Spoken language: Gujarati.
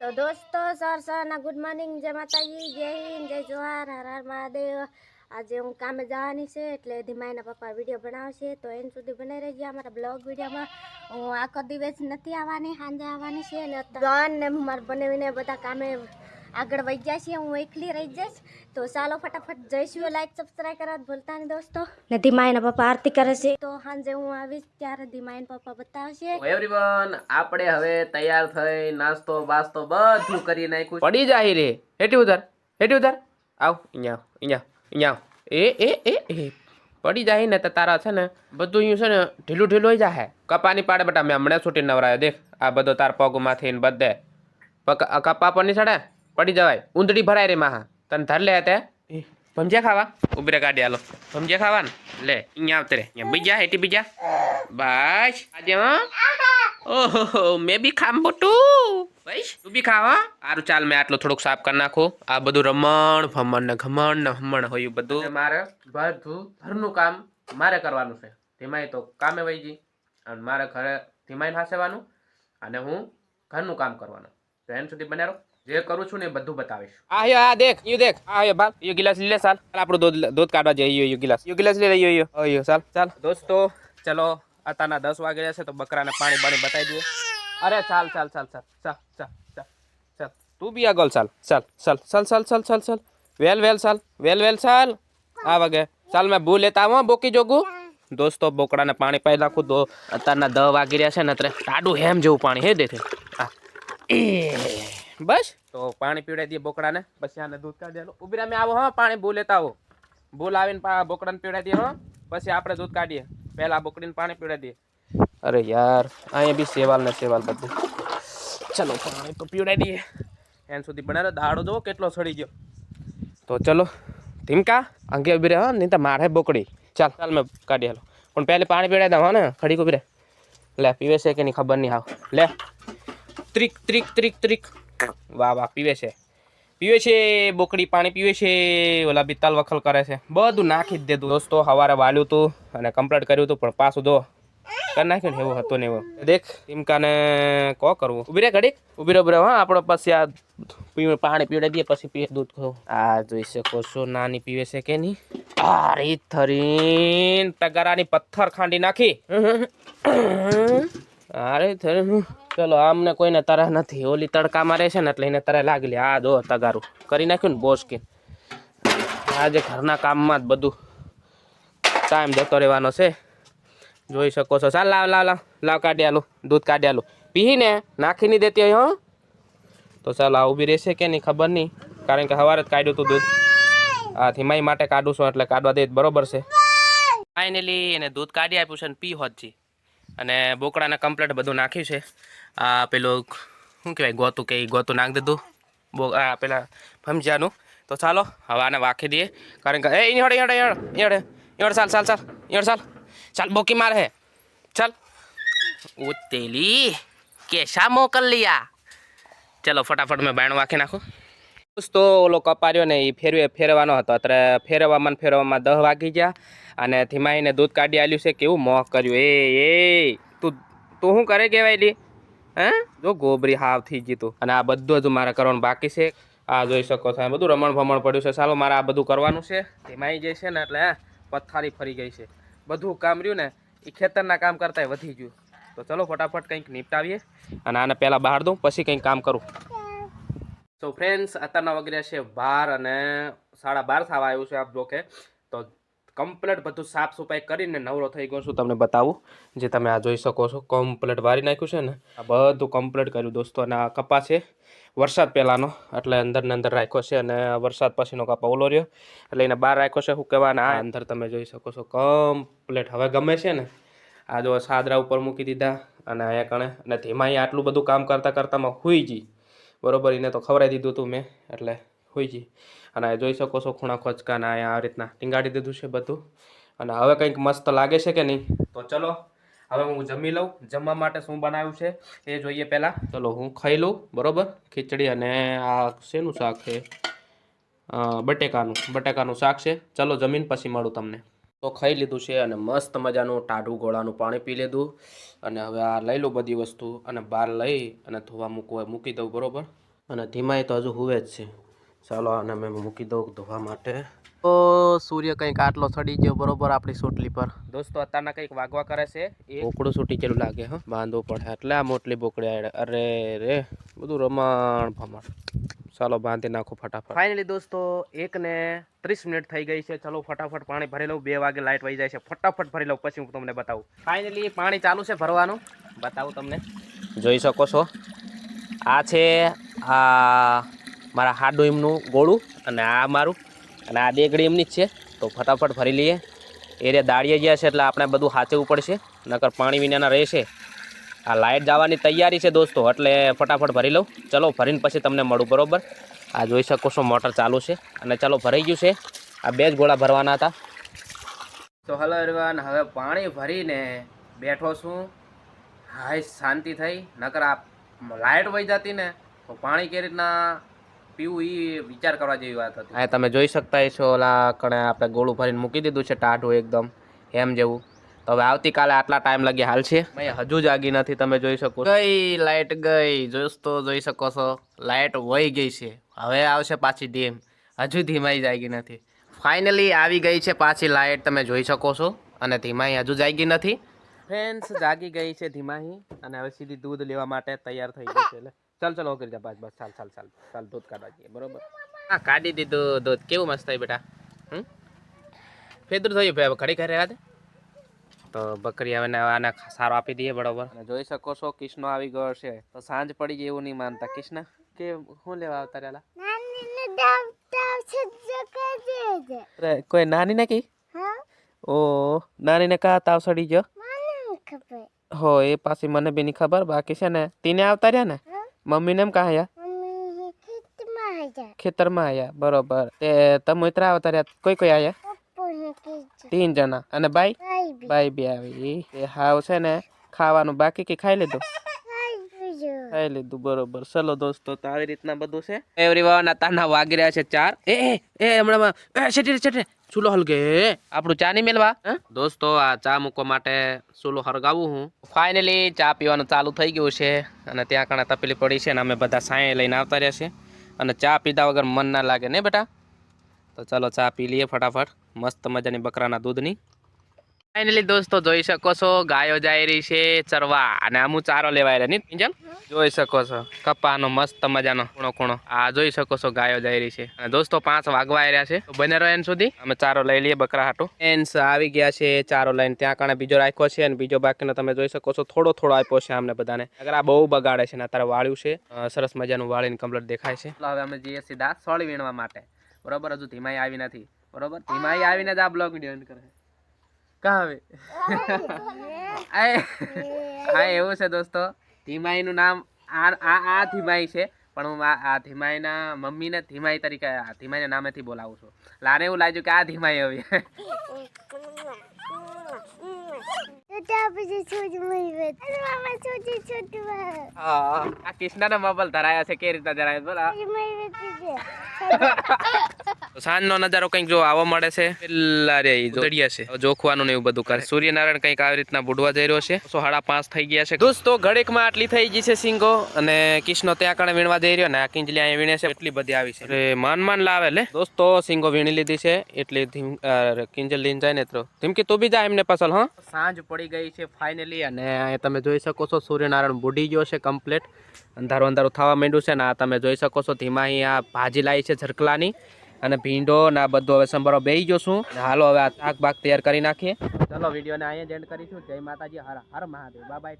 તો દોસ્તો, સર, સરના, ગુડ મોર્નિંગ, જય માતાજી, જય હિન્દ, જય જોહાર, હર હર મહાદેવ. આજે હું કામે જવાની છે એટલે ધીમાઈના પપ્પા વીડિયો બનાવશે, તો એન સુધી બનાવી રહેજો અમારા બ્લોગ વિડીયોમાં. હું આખો દિવસ નથી આવવાની, સાંજે આવવાની છે અને ત્રણ ને મારે બનાવીને બધા કામે આગળ વહી છે હું એકલી રહી જઈશ. તો ચાલો ફટાફટ જઈશું. લાઈક સબસ્ક્રાઈબ કરવા ભૂલતા નહીં દોસ્તો. ને ધીમાઈના પપ્પા આરતી કરે છે. તો સાંજે હું આવીશ ત્યારે ધીમાઈના પપ્પા બતાવશે. એવરીવન આપણે હવે તૈયાર થઈ નાસ્તો બાસ્તો બધું કરી નાખ્યું. પડી જાય રે હેટી ઉધાર હેટી ઉધાર આવ અહીંયા અહીંયા અહીંયા એ એ એ એ. પડી જાય ને તો તારા છે ને બધું અહીંયા છે ને ઢીલું ઢીલું હોય જાય કપાની પાડે બટા મેં હમણાં છૂટી નવરાયો. દેખ આ બધો તાર પગમાંથી ને બધે. પગ કપા પરની ચડે? પડી જવાય. ઊંધડી ભરાય રે માહા. તને ધર લે તે ભમજ્યા ખાવા? ઊભી રે ગાડી હાલો. ભમજ્યા ખાવા ને? લે અહીંયા આવતે રે. અહીંયા બીજા હેટી બીજા. બસ. આજે ઓહો મેં બી ખામ બોટું. ભાઈ તું બી ખાવા સારું ચાલ મેં આટલું થોડુંક સાફ કરી નાખું. આ બધું રમણ ભમણ ને ઘમણ ને હમણ હોય બધું. મારે બધું ઘરનું કામ મારે કરવાનું છે. ધીમાઈ તો કામે વહી ગઈ. અને મારે ઘરે ધીમાઈ હાસેવાનું. અને હું ઘરનું કામ કરવાનું. તો એમ સુધી બનાવો જે કરું છું ને એ બધું બતાવીશ આ હયો આ દેખ યુ દેખ આ હયો બાપ યો ગિલાસ લે સાલ ચાલ આપણું દૂધ દૂધ કાઢવા જઈએ યુ યો ગિલાસ યુ ગિલાસ લઈ લે યો યુ યો ચાલ ચાલ દોસ્તો ચલો અત્યારના દસ વાગે છે તો બકરાને પાણી પાણી બતાવી દઈએ અરે ચાલ ચાલ ચાલ ચાલ ચાલ ચાલ ચાલ ચાલ તું બી આગળ ચાલ ચાલ ચાલ ચાલ ચાલ ચાલ ચાલ ચાલ વેલ વેલ ચાલ વેલ વેલ ચાલ આ વાગે ચાલ મેં ભૂ લેતા આવું બોકી જોગું દોસ્તો બોકડાને પાણી પાઈ નાખું તો અત્યારના દહ વાગી રહ્યા છે ને અત્યારે ટાડું હેમ જેવું પાણી હે દેખે આ એ बस तो पानी पीड़ा दिए बोकड़ा ने बस यहाँ दूध का दिया उबरा में आओ हाँ पानी बो लेता हो बोला बोकड़ा ने पीड़ा दिए हाँ बस आप दूध काटिए पहला बोकड़ी ने पानी पीड़ा दिए अरे यार अँ भी सेवाल ने सेवाल बद चलो पानी तो पीड़ा दिए एन सुधी बना दाड़ो जो के सड़ी गो तो चलो धीमका अंगे उबी रहे नहीं तो मार है बोकड़ी चल चल मैं काटी हलो उन पहले पानी पीड़ा दवा हाँ खड़ी को भी ले पीवे से नहीं खबर नहीं हाँ ले त्रिक त्रिक त्रिक, त्रिक। વાહ વાહ, પીવે છે. પીવે છે, બોકડી પાણી પીવે છે, ઓલા બી વખલ કરે છે. બધું નાખી જ દીધું દોસ્તો સવારે વાલ્યું હતું અને કમ્પ્લીટ કર્યું હતું પણ પાછું જો, કરી નાખ્યું ને એવું હતું ને એવું. દેખ, ટીમકાને કો કરવું. ઊભી રે ઘડીક. ઊભી રે, ઊભી હા આપણો પછી આ પાણી પીવડાવી દઈએ પછી પીએ દૂધ ખાવ. આ જોઈ શકો છો, નાની પીવે છે કે નહીં? અરે થરીન તગારાની પથ્થર ખાંડી નાખી. અરે થરીન ચલો આમને કોઈને તરહ નથી. ઓલી તડકામાં મારે છે ને એટલે એને તરહ લાગી લે. આ દો તગારું. કરી નાખ્યું ને બોસ કે. આજે ઘરના કામમાં જ બધું ટાઈમ જતો રહેવાનો છે. જોઈ શકો છો. ચાલ, લાવ લાવ લાવ. લાવ કાઢી આલું દૂધ કાઢી આલું પીને નાખી નહીં દેતી હોય, હો. તો ચાલ, આ ઊભી રહેશે કે નહીં ખબર નહીં. કારણ કે સવારે જ કાઢ્યું હતું દૂધ. આ થીમાઈ માટે કાઢું છું એટલે કાઢવા દે બરોબર છે. ફાઇનલી એને દૂધ કાઢી આપ્યું છે ને પી હોત જી અને બોકડાને કમ્પ્લેટ બધું નાખ્યું છે. આ પેલું શું કહેવાય, ગોતું કે ગોતું નાખી દીધું. બો, આ પેલા ભમજાનું. તો ચાલો, હવે આને વાખી દઈએ. કારણ કે, એ ઈયળ ઈયળ ઈયળ ઈયળ ચાલ ચાલ ચાલ ઈયળ ચાલ. ચાલ, બોકી મારે હે. ચાલ. ઓ તેલી કેસા મોકલ લિયા? ચલો, ફટાફટ મેં બાયણ વાખી નાખું. તો ઓલો કપાર્યો ને એ ફેરવે, ફેરવાનો હતો. અત્યારે ફેરવવામાં ફેરવવામાં દહ વાગી ગયા. અને ધીમાઈને દૂધ કાઢી આલ્યું છે. કેવું મોહ કર્યું. એ એ, તું તું શું કરે કહેવાય હે? જો ગોબરી હાવ થઈ ગઈ તું. અને આ બધું જ મારે કરવાનું બાકી છે. આ જોઈ શકો છો. બધું રમણ ભમણ પડ્યું છે. ચાલો, મારે આ બધું કરવાનું છે. ધીમાઈ જાય છે ને એટલે પથારી ફરી ગઈ છે. બધું કામ રહ્યું ને એ ખેતરના કામ કરતાંય વધી ગયું. તો ચલો, ફટાફટ કંઈક નિપટાવીએ અને આને પહેલાં બહાર દઉં, પછી કંઈક કામ કરું. સો ફ્રેન્ડ્સ અત્યારના વગેરે છે બાર અને સાડા બાર થવા આવ્યું છે આપ જો કે તો કમ્પ્લીટ બધું સાફ સફાઈ કરીને નવરો થઈ ગયો છું, તમને બતાવું. જે તમે આ જોઈ શકો છો કમ્પ્લેટ વારી નાખ્યું છે ને, આ બધું કમ્પ્લેટ કર્યું દોસ્તો. અને આ કપા છે, વરસાદ પહેલાંનો, એટલે અંદરને અંદર રાખ્યો છે અને વરસાદ પછીનો કપા ઓલો રહ્યો. એટલે એને બહાર રાખ્યો છે, શું કહેવાય આ અંદર તમે જોઈ શકો છો કમ્પ્લેટ હવે ગમે છે ને, આ જો સાદરા ઉપર મૂકી દીધા અને અહીંયા કણે, અને ધીમા આટલું બધું કામ કરતાં કરતાંમાં હુઈ જી. બરોબર, એને તો ખવડાવી દીધું હતું મેં, એટલે હોઈ ગઈ અને જોઈ શકો છો ખૂણા ખોચકા ને અહીંયા આ રીતના ટીંગાડી દીધું છે બધું. અને હવે કંઈક મસ્ત લાગે છે કે નહીં? તો ચલો, હવે હું જમી લઉં. જમવા માટે શું બનાવ્યું છે એ જોઈએ પહેલાં. ચલો, હું ખાઈ લઉં, બરોબર? ખીચડી અને આ શેનું શાક છે? બટેકાનું બટેકાનું શાક છે. ચલો, જમીન પછી મળું તમને. તો ખાઈ લીધું છે અને મસ્ત મજાનું ટાઢું ગોળાનું પાણી પી લીધું. અને હવે આ લઈ લઉં બધી વસ્તુ અને બહાર લઈ અને ધોવા મૂકવા મૂકી દઉં, બરાબર? અને ધીમાએ તો હજુ હુવે જ છે. ચાલો આને મેં મૂકી દઉં ધોવા માટે. તો સૂર્ય કંઈક આટલો ચડી ગયો બરોબર આપણી સોટલી પર. દોસ્તો અત્યારના કંઈક વાગવા કરે છે. એ બોકડું છૂટી ગયેલું લાગે હા. બાંધવું પડે. એટલે આ મોટલી બોકડી અરે રે બધું રમણ ભમણ. ચાલો બાંધી નાખો ફટાફટ. ફાઇનલી દોસ્તો એક ને ત્રીસ મિનિટ થઈ ગઈ છે. ચાલો ફટાફટ પાણી ભરી લઉં. બે વાગે લાઇટ વહી જાય છે. ફટાફટ ભરી લઉં પછી હું તમને બતાવું. ફાઇનલી પાણી ચાલુ છે ભરવાનું. બતાવું તમને. જોઈ શકો છો. આ છે આ મારા હાડું એમનું ગોળું અને આ મારું અને આ દેગડી એમની જ છે. તો ફટાફટ ભરી લઈએ. એ રે દાળીએ ગયા છે એટલે આપણે બધું સાચવવું પડશે. નકર પાણી વિનાના રહેશે. આ લાઇટ જવાની તૈયારી છે દોસ્તો, એટલે ફટાફટ ભરી લઉં. ચલો, ભરીને પછી તમને મળું, બરાબર? આ જોઈ શકો છો મોટર ચાલુ છે. અને ચાલો, ભરાઈ ગયું છે. આ બે જ ગોળા ભરવાના હતા. તો હલો એરવાન હવે પાણી ભરીને બેઠો છું. હાય, શાંતિ થઈ. નકર આ લાઇટ વહી જતી ને, તો પાણી કેવી રીતના પીવું એ વિચાર કરવા જેવી વાત હતી. હા તમે જોઈ શકતા છો ઓલા કણે આપણે ગોળું ભરીને મૂકી દીધું છે ટાઢું એકદમ એમ જેવું. તો હવે આવતીકાલે આટલા ટાઈમ લગી હાલ છે? હજુ જાગી નથી તમે જોઈ શકો ગઈ લાઇટ ગઈ જોસ્તો જોઈ શકો છો. લાઇટ વહી ગઈ છે. હવે આવશે પાછી ડીમ હજુ ધીમાઈ જાગી નથી. ફાઇનલી આવી ગઈ છે પાછી લાઇટ તમે જોઈ શકો છો. અને ધીમાઈ હજુ જાગી નથી. ફ્રેન્ડ્સ જાગી ગઈ છે ધીમાહી અને હવે સીધી દૂધ લેવા માટે તૈયાર થઈ ગઈ છે એટલે ચાલ ચાલ ઓકે જા બસ બસ ચાલ ચાલ ચાલ ચાલ દૂધ કાઢવા જઈએ બરોબર? હા કાઢી દીધું દૂધ. કેવું મસ્ત થાય બેટા? હમ? ફેદરું થયું ભાઈ ઘડી ઘરે રહેવા દે તો બકરી હવે આને સારો આપી દઈએ બરોબર. જોઈ શકો છો કૃષ્ણ આવી ગયો છે. તો સાંજ પડી ગઈ એવું નહીં માનતા. કૃષ્ણ કે શું લેવા આવતા રેલા કોઈ નાની ને કી ઓ નાની ને કા તાવ સડી ગયો? હો એ પાછી મને બી નહીં ખબર. બાકી છે ને તીને આવતા રહ્યા ને? મમ્મીને એમ કાં આયા. ખેતરમાં આયા બરોબર. તે તમે ઉતરા આવતા રહ્યા કોઈ કોઈ આયા? તીન જણા. અને બાઈ? બાઈ બી. આવી. એ હાવ છે ને ખાવાનું બાકી કે ખાઈ લીધું? ખાઈ લીધું. બરોબર. ચલો દોસ્તો તો આવી રીતના બધું છે. એવરીવન તાના વાગી રહ્યા છે ચાર. એ એ હમણાં એ છેટી છેટી. ચૂલો હલગે. આપણું ચા નહીં મેલવા? દોસ્તો આ ચા મૂકવા માટે ચૂલો હરગાવું હું. ફાઇનલી ચા પીવાનું ચાલુ થઈ ગયું છે અને ત્યાં કણે તપેલી પડી છે અને અમે બધા સાંય લઈને આવતા રહ્યા છે અને ચા પીધા વગર મન ના લાગે ને બેટા? તો ચાલો ચા પી લઈએ ફટાફટ. મસ્ત મજાની બકરાના દૂધની. ફાઇનલી દોસ્તો જોઈ શકો છો, ગાયો જાય રહી છે ચરવા. અને આમું ચારો લેવાય રહે નહીં જોઈ શકો છો. કપાનો મસ્ત મજાનો ખૂણો ખૂણો. આ જોઈ શકો છો, ગાયો જાય રહી છે. અને દોસ્તો પાંચ વાગવા રહ્યા છે. બને રહો એન સુધી. અમે ચારો લઈ લઈએ બકરા હાટો. એન્સ આવી ગયા છે ચારો લઈને. ત્યાં કારણે બીજો રાખ્યો છે અને બીજો બાકીનો તમે જોઈ શકો છો, થોડો થોડો આપ્યો છે અમને બધાને. અગર આ બહુ બગાડે છે ને, અત્યારે વાળ્યું છે. સરસ મજાનું વાળીને કમ્પ્લેટ દેખાય છે. હવે અમે જઈએ સીધા સોળી વીણવા માટે. બરોબર? હજુ ધીમાઈ આવી નથી. બરોબર? ધીમાઈ આવીને જ આ બ્લોગ વીડિયો કરે. કાં આવે હા એવું છે દોસ્તો. ધીમાઈનું નામ આ આ આ ધીમાઈ છે, પણ હું આ ધીમાઈના મમ્મીને ધીમાઈ તરીકે ધીમાઈના નામેથી બોલાવું છું. લાને એવું લાગ્યું કે આ ધીમાઈ આવી હા આ કૃષ્ણના મોબાઈલ ધરાયા છે કે રીતના ધરાયા બોલા. સાંજનો નજારો કંઈક જો આવો મળે છે. પેલા રે જોડિયા છે. જોખવાનું ને એવું બધું કરે. સૂર્યનારાયણ કંઈક આવી રીતના બુડવા જઈ રહ્યો છે. સાડા પાંચ થઈ ગયા છે. દોસ્તો ઘડેકમાં આટલી થઈ ગઈ છે સિંગો અને કૃષ્ણ ત્યાં કણે વીણવા જઈ રહ્યો ને આ કિંજલી અહીંયા વીણે છે. એટલી બધી આવી છે. માન માન લાવે લે. દોસ્તો સિંગો વીણી લીધી છે. એટલે ધીમ કિંજલ લઈને જાય ને તો ધીમકી તું બી જા એમને પાછળ હા? સાંજ પડી ગઈ છે ફાઇનલી અને તમે જોઈ શકો છો સૂર્યનારાયણ બુડી ગયો છે કમ્પ્લીટ અંધારું અંધારું થવા માંડ્યું છે ને આ તમે જોઈ શકો છો ધીમા અહીંયા ભાજી લાવી છે ઝરકલાની અને ભીંડો ને આ બધું હવે સંભારો બેહી ગયો છું. હાલો હવે આ શાક બાક તૈયાર કરી નાખીએ. ચલો વિડીયોને અહીંયા જ એન્ડ કરીશું. જય માતાજી. હર હર મહાદેવ. બાય